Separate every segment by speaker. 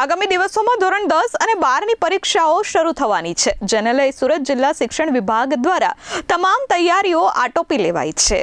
Speaker 1: આગામી દિવસોમાં ધોરણ દસ અને બારની પરીક્ષાઓ શરૂ થવાની છે. જેને લઈ સુરત જિલ્લા શિક્ષણ વિભાગ દ્વારા તમામ તૈયારીઓ આટોપી લેવાઈ છે.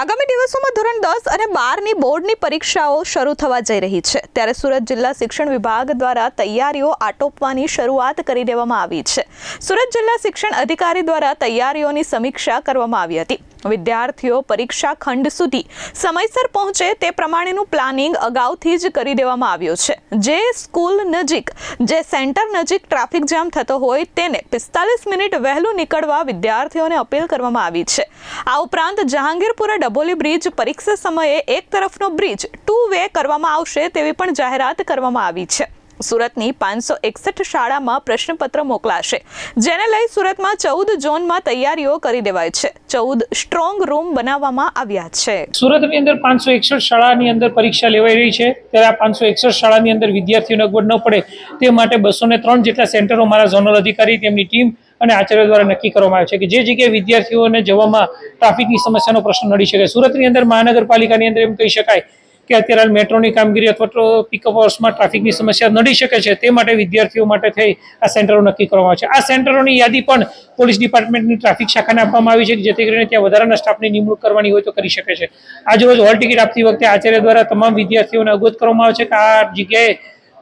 Speaker 1: આગામી દિવસોમાં ધોરણ દસ અને બારની બોર્ડની પરીક્ષાઓ શરૂ થવા જઈ રહી છે. ત્યારે સુરત જિલ્લા શિક્ષણ વિભાગ દ્વારા તૈયારીઓ આટોપવાની શરૂઆત કરી દેવામાં આવી છે. સુરત જિલ્લા શિક્ષણ અધિકારી દ્વારા તૈયારીઓની સમીક્ષા કરવામાં આવી હતી. વિદ્યાર્થીઓ પરીક્ષા ખંડ સુધી સમયસર પહોંચે તે પ્રમાણેનું પ્લાનિંગ અગાઉથી જ કરી દેવામાં આવ્યું છે. જે સ્કૂલ નજીક, જે સેન્ટર નજીક ટ્રાફિક જામ થતો હોય તેને પિસ્તાલીસ મિનિટ વહેલું નીકળવા વિદ્યાર્થીઓને અપીલ કરવામાં આવી છે. આ ઉપરાંત જહાંગીરપુરા ડબોલી બ્રિજ પરીક્ષા સમયે એક તરફનો બ્રિજ ટુ વે કરવામાં આવશે તેવી પણ જાહેરાત કરવામાં આવી છે. સુરતની પાંચસો એકસઠ શાળામાં પ્રશ્નપત્ર મોકલાશે. જેને લઈ સુરતમાં ચૌદ ઝોનમાં તૈયારીઓ કરી દેવાય છે. ચૌદ સ્ટ્રોંગ રૂમ બનાવવામાં આવ્યા છે.
Speaker 2: સુરતની અંદર પાંચસો એકસઠ શાળાની અંદર પરીક્ષા લેવાઈ રહી છે. ત્યારે આ પાંચસો એકસઠ શાળાની અંદર વિદ્યાર્થીઓને અગવડ ન પડે તે માટે બસો ત્રણ જેટલા સેન્ટરો મારા ઝોનલ અધિકારી, તેમની ટીમ અને આચાર્ય દ્વારા નક્કી કરવામાં આવે છે કે જે જગ્યાએ વિદ્યાર્થીઓને જવામાં ટ્રાફિકની સમસ્યાનો પ્રશ્ન નડી શકે. સુરતની અંદર મહાનગરપાલિકાની અંદર એમ કહી શકાય કે અત્યારે હાલ મેટ્રોની કામગીરી અથવા તો પિકઅપ અવર્સમાં ટ્રાફિકની સમસ્યા નડી શકે છે તે માટે વિદ્યાર્થીઓ માટે થઈ આ સેન્ટરો નક્કી કરવામાં આવે છે. આ સેન્ટરોની યાદી પણ પોલીસ ડિપાર્ટમેન્ટની ટ્રાફિક શાખાને આપવામાં આવી છે જેથી કરીને ત્યાં વધારાના સ્ટાફની નિમણૂક કરવાની હોય તો કરી શકે છે. આજરોજ હોલ ટિકિટ આપતી વખતે આચાર્ય દ્વારા તમામ વિદ્યાર્થીઓને અવગત કરવામાં આવે છે કે આ જગ્યાએ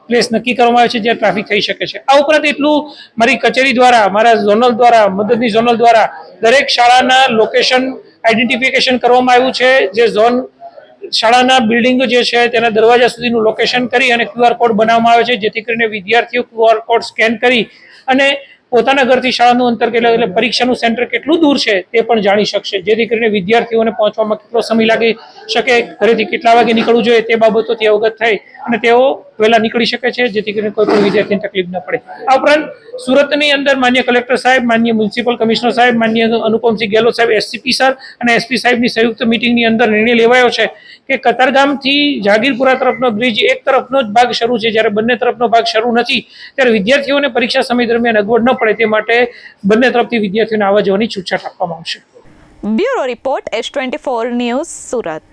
Speaker 2: પ્લેસ નક્કી કરવામાં આવે છે જ્યાં ટ્રાફિક થઈ શકે છે. આ ઉપરાંત એટલું મારી કચેરી દ્વારા, મારા ઝોનલ દ્વારા, મદદની ઝોનલ દ્વારા દરેક શાળાના લોકેશન આઈડેન્ટિફિકેશન કરવામાં આવ્યું છે. જે ઝોન શાળાના બિલ્ડિંગ જે છે તેના દરવાજા સુધીનું લોકેશન કરી અને ક્યુઆર કોડ બનાવવામાં આવે છે, જેથી કરીને વિદ્યાર્થીઓ ક્યુઆર કોડ સ્કેન કરી અને પોતાના ઘરથી શાળાનું અંતર કેટલું એટલે પરીક્ષાનું સેન્ટર કેટલું દૂર છે તે પણ જાણી શકશે. જેથી કરીને વિદ્યાર્થીઓને પહોંચવામાં કેટલો સમય લાગી શકે, ઘરેથી કેટલા વાગે નીકળવું જોઈએ તે બાબતોથી અવગત થઈ અને તેઓ વહેલા નીકળી શકે છે, જેથી કરીને કોઈ પણ વિદ્યાર્થીને તકલીફ ન પડે. આ ઉપરાંત સુરતની અંદર માન્ય કલેક્ટર સાહેબ, માન્ય મ્યુનિસિપલ કમિશનર સાહેબ, માન્ય અનુપમસિંહ ગેહલોત સાહેબ, એસસીપી સર અને એસપી સાહેબની સંયુક્ત મિટિંગની અંદર નિર્ણય લેવાયો છે કે કતારગામથી જાગીરપુરા તરફનો બ્રિજ એક તરફનો જ ભાગ શરૂ છે. જ્યારે બંને તરફનો ભાગ શરૂ નથી, ત્યારે વિદ્યાર્થીઓને પરીક્ષા સમય દરમિયાન અગવડ ન પડે તે માટે બંને તરફથી વિદ્યાર્થીઓને આવવા જવાની છૂટછાટ આપવામાં આવશે.
Speaker 1: Bureau report S twenty four news Surat.